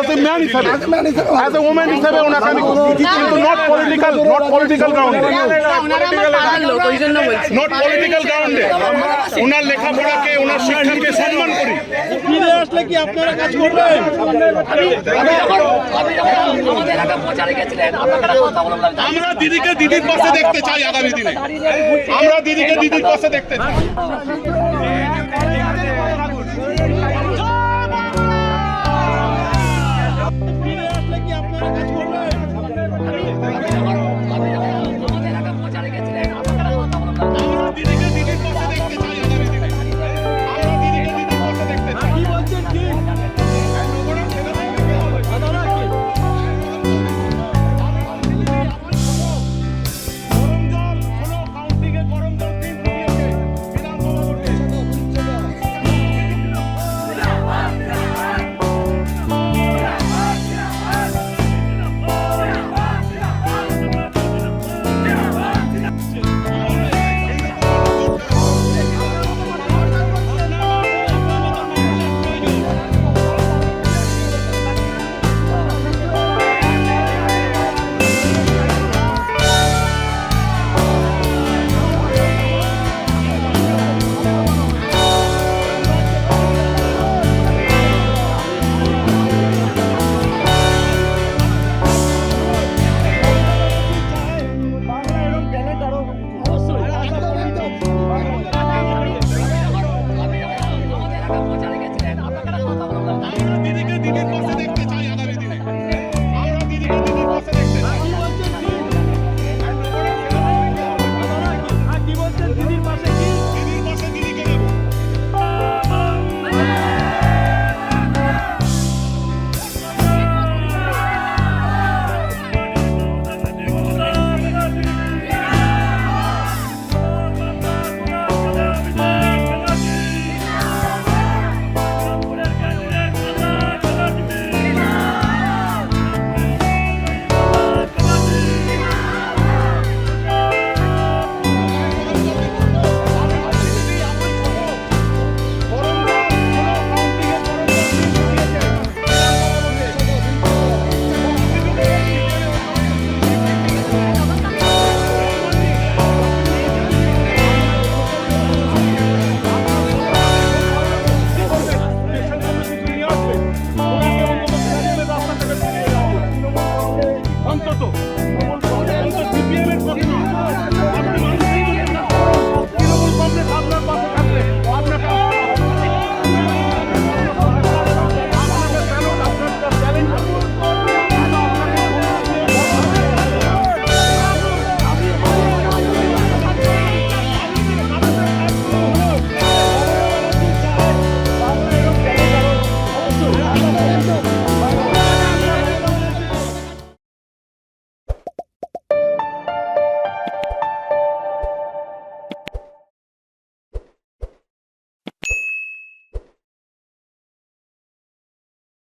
As a man হিসাবে as a woman হিসাবে ওনাকে আমি কিন্তু নট পলিটিক্যাল নট পলিটিক্যাল গ্রাউন্ডে নট পলিটিক্যাল গ্রাউন্ডে ওনার লেখাপড়াকে ওনার শিক্ষাকে সম্মান করি। ফিরে আসলে কি আপনারা কাজ করবেন? আমরা দিদিকে দিদির পাশে দেখতে চাই আগামী দিনে। আমরা দিদিকে দিদির পাশে দেখতে চাই। দিদির পাশে দেখতে